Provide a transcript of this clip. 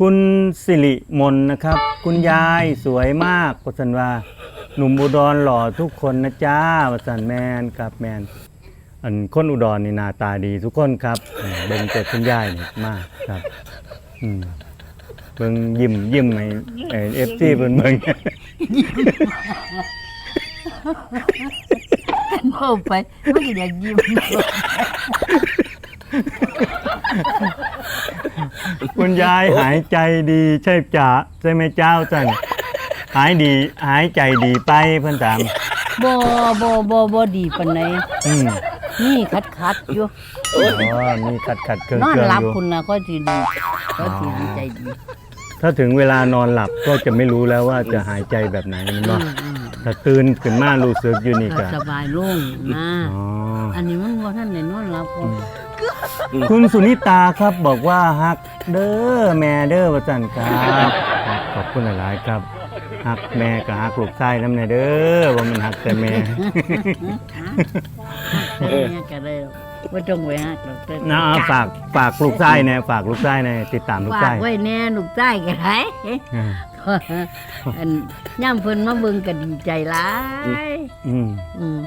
คุณสิริมนนะครับ คุณยายสวยมากวสันว่าหนุ่มอุดรหล่อทุกคนนะจ้าวสันแมนครับแมน อันคนอุดรนี่หน้าตาดีทุกคนครับอืมเบิ่งแต่คุณยายนี่มากครับอืมเบิ่งยิ้มยิ้มให้เอฟซีเบิ่งเบิ่งเข้าไปมันก็อยากยิ้ม คุณยายหายใจดีใช่จ้าใช่ไหมเจ้าจันหายดีหายใจดีไปเพิ่นถามบ่บ่บ่บ่ดีปานใดอืมนี่คัดคัดๆอยู่อ๋อมีขัดขัดๆเครื่องนอนเครื่องหลับอยู่ คุณนะก็สิดีก็สิดีใจดีถ้าถึงเวลานอนหลับก็จะไม่รู้แล้วว่าจะหายใจแบบไหนเนาะอืมถ้าตื่นขึ้นมารู้สึกอยู่นี่ๆก็สบายโล่งนะ อ๋ออันนี้มันบ่ทันได้นอนหลับก็ คุณสุนิตาครับบอกว่าฮักเด้อแม่เด้อว่าจันครับครับขอบคุณหลาย ๆ ครับฮักแม่กับฮักลูกชายน้ำในเด้อว่ามันฮักแต่แม่เอ้ยก็ได้บ่ต้องไว้ฮักหรอกแต่นะเอาฝากฝากลูกชายแน่ฝากลูกชายแน่ติดตามลูกฝาชากยไว้แน่ลูกใต้ก็ได้อ่าอันย่ำเพิ่นมาเบิ่งก็ดีใจหลายอืมอืม